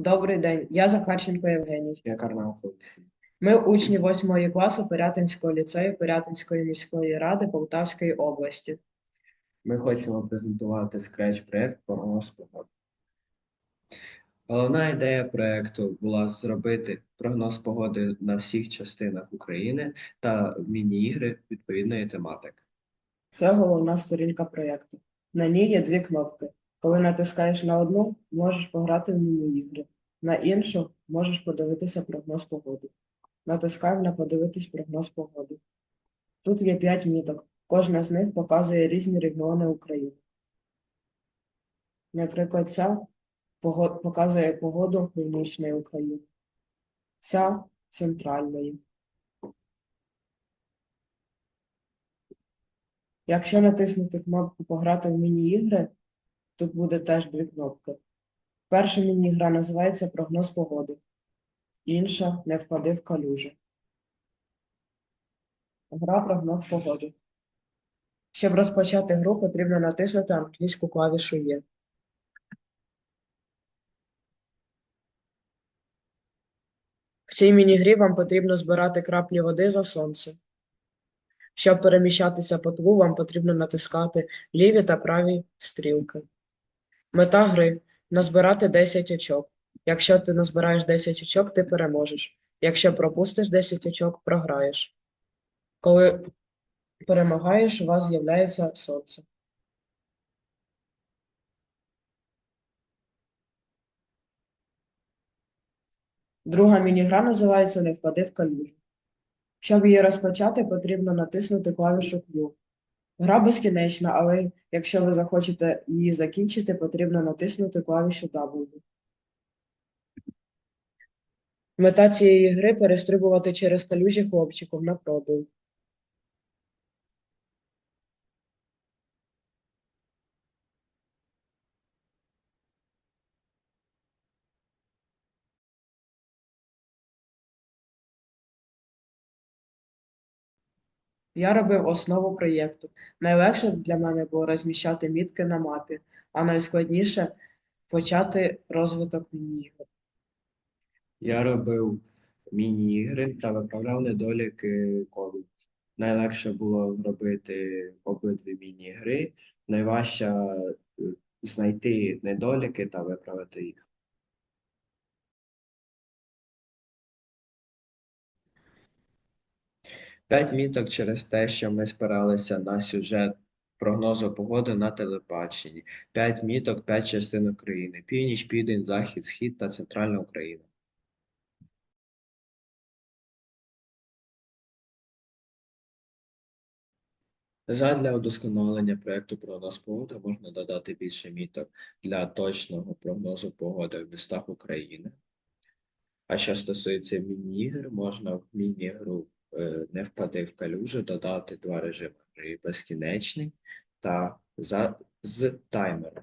Добрий день, я Захарченко Євгеній. Я Карнавко. Ми учні 8 класу Пирятинського ліцею Пирятинської міської ради Полтавської області. Ми хочемо презентувати скреч-проект прогноз погоди. Головна ідея проекту була зробити прогноз погоди на всіх частинах України та міні-ігри відповідної тематики. Це головна сторінка проєкту. На ній є дві кнопки. Коли натискаєш на одну, можеш пограти в міні-ігри. На іншу можеш подивитися прогноз погоди. Натискаємо на подивитись прогноз погоди. Тут є 5 міток. Кожна з них показує різні регіони України. Наприклад, ця показує погоду північної України. Ця центральної. Якщо натиснути кнопку Пограти в міні-ігри, тут буде теж дві кнопки. Перша міні-гра називається Прогноз погоди, інша Не впади в калюжі. Гра Прогноз погоди. Щоб розпочати гру, потрібно натиснути англійську клавішу Є. В цій міні-грі вам потрібно збирати краплі води за сонце. Щоб переміщатися по тлу, вам потрібно натискати ліві та праві стрілки. Мета гри назбирати 10 очок. Якщо ти назбираєш 10 очок, ти переможеш. Якщо пропустиш 10 очок, програєш. Коли перемагаєш, у вас з'являється сонце. Друга міні-гра називається Не впади в калюжу. Щоб її розпочати, потрібно натиснути клавішу Q. Гра безкінечна, але якщо ви захочете її закінчити, потрібно натиснути клавішу W. Мета цієї гри перестрибувати через калюжі хлопчиків на пробив. Я робив основу проєкту. Найлегше для мене було розміщати мітки на мапі, а найскладніше почати розвиток міні-ігор. Я робив міні-ігри та виправляв недоліки коду. Найлегше було зробити обидві міні-гри, найважче знайти недоліки та виправити їх. П'ять міток через те, що ми спиралися на сюжет прогнозу погоди на телебаченні. П'ять міток, п'ять частин України. Північ, південь, захід, схід та центральна Україна. Задля удосконалення проекту прогноз погоди можна додати більше міток для точного прогнозу погоди в містах України. А що стосується міні-ігр, можна в міні-гру не впади в калюжу додати два режими безкінечний та за, з таймером.